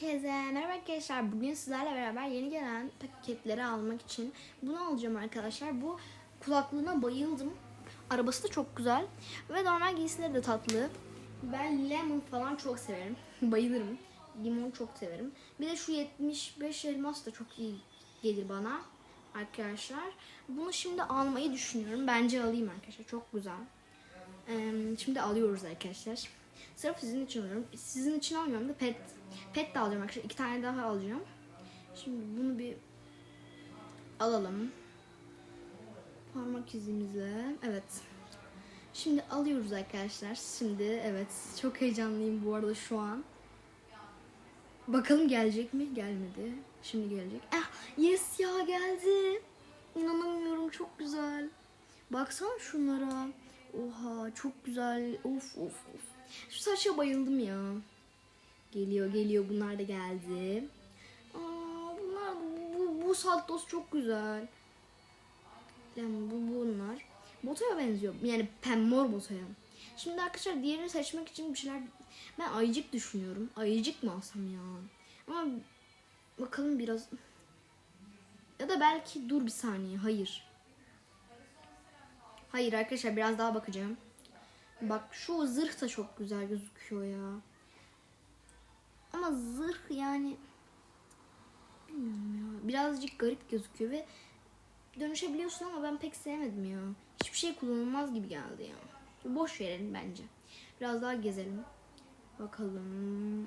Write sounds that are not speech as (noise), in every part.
Herkese merhaba arkadaşlar. Bugün sizlerle beraber yeni gelen paketleri almak için bunu alacağım arkadaşlar. Bu kulaklığına bayıldım. Arabası da çok güzel ve normal giysileri de tatlı. Ben lemon falan çok severim. (laughs) Bayılırım. Limon çok severim. Bir de şu 75 elmas da çok iyi gelir bana arkadaşlar. Bunu şimdi almayı düşünüyorum. Bence alayım arkadaşlar. Çok güzel. Şimdi alıyoruz arkadaşlar. Sırf sizin için alıyorum. Sizin için almıyorum da pet. Pet de alacağım arkadaşlar. İki tane daha alacağım. Şimdi bunu bir alalım. Parmak izimizle. Evet. Şimdi alıyoruz arkadaşlar. Şimdi evet. Çok heyecanlıyım bu arada şu an. Bakalım gelecek mi? Gelmedi. Şimdi gelecek. Ah, yes ya geldi. İnanamıyorum çok güzel. Baksana şunlara. Oha çok güzel. Of of of. Şu saça bayıldım ya. Geliyor geliyor bunlar da geldi. Aa, bunlar bu, bu saltos çok güzel. Yani bu bunlar. Botaya benziyor. Yani pemmor botaya. Şimdi arkadaşlar diğerini seçmek için bir şeyler ben ayıcık düşünüyorum. Ayıcık mı alsam ya? Ama bakalım biraz ya da belki dur bir saniye. Hayır. Hayır arkadaşlar biraz daha bakacağım. Bak şu zırh da çok güzel gözüküyor ya. Ama zırh yani bilmiyorum ya. Birazcık garip gözüküyor ve dönüşebiliyorsun ama ben pek sevmedim ya. Hiçbir şey kullanılmaz gibi geldi ya. Boş verelim bence. Biraz daha gezelim. Bakalım.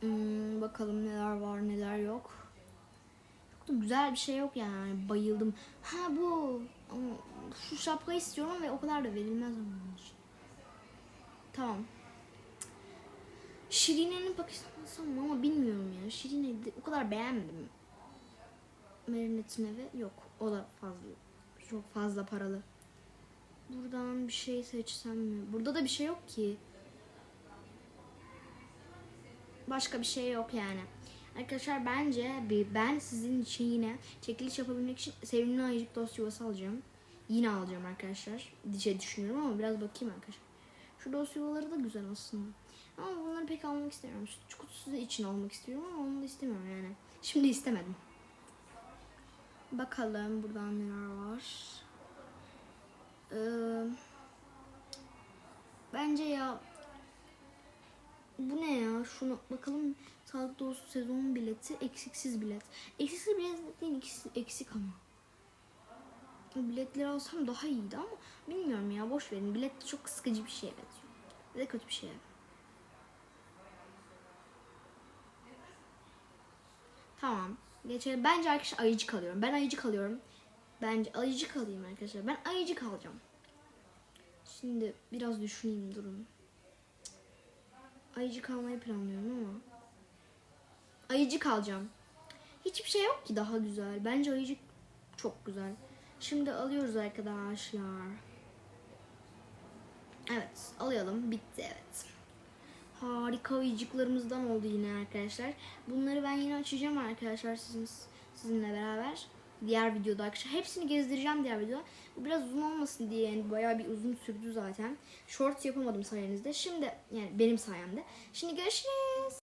Hmm, bakalım neler var neler yok. Çok güzel bir şey yok yani. Bayıldım. Ha bu. Şapkayı istiyorum ve o kadar da verilmez onun için. Tamam. Şirine'nin pakistan ama bilmiyorum ya. Şirine o kadar beğenmedim. Marinette'in evi yok. O da fazla. Çok fazla paralı. Buradan bir şey seçsem mi? Burada da bir şey yok ki. Başka bir şey yok yani. Arkadaşlar bence ben sizin için yine çekiliş yapabilmek için sevimli ayıcık dost yuvası alacağım. Yine alacağım arkadaşlar. Diye düşünüyorum ama biraz bakayım arkadaşlar. Şu dost yuvaları da güzel aslında. Ama bunları pek almak istemiyorum. Şu kutusu için almak istiyorum ama onu da istemiyorum yani. Şimdi istemedim. Bakalım buradan neler var. Ee, bence ya bu ne ya? Şunu bakalım. Sağlık dostu sezon bileti. Eksiksiz bilet. Eksiksiz bilet değil. ikisi eksik ama. Biletleri alsam daha iyiydi ama bilmiyorum ya. Boş verin. Bilet çok sıkıcı bir şey evet. Ve de kötü bir şey. Tamam. Geçelim. Bence arkadaşlar ayıcık alıyorum. Ben ayıcık alıyorum. Bence ayıcık alayım arkadaşlar. Ben ayıcık alacağım. Şimdi biraz düşüneyim durun. Ayıcık almayı planlıyorum ama. Ayıcık alacağım. Hiçbir şey yok ki daha güzel. Bence ayıcık çok güzel. Şimdi alıyoruz arkadaşlar. Evet alayalım. Bitti evet. Harika ayıcıklarımızdan oldu yine arkadaşlar. Bunları ben yine açacağım arkadaşlar sizin, sizinle beraber. Diğer videoda arkadaşlar. Hepsini gezdireceğim diğer videoda. Bu biraz uzun olmasın diye yani bayağı bir uzun sürdü zaten. Short yapamadım sayenizde. Şimdi yani benim sayemde. Şimdi görüşürüz.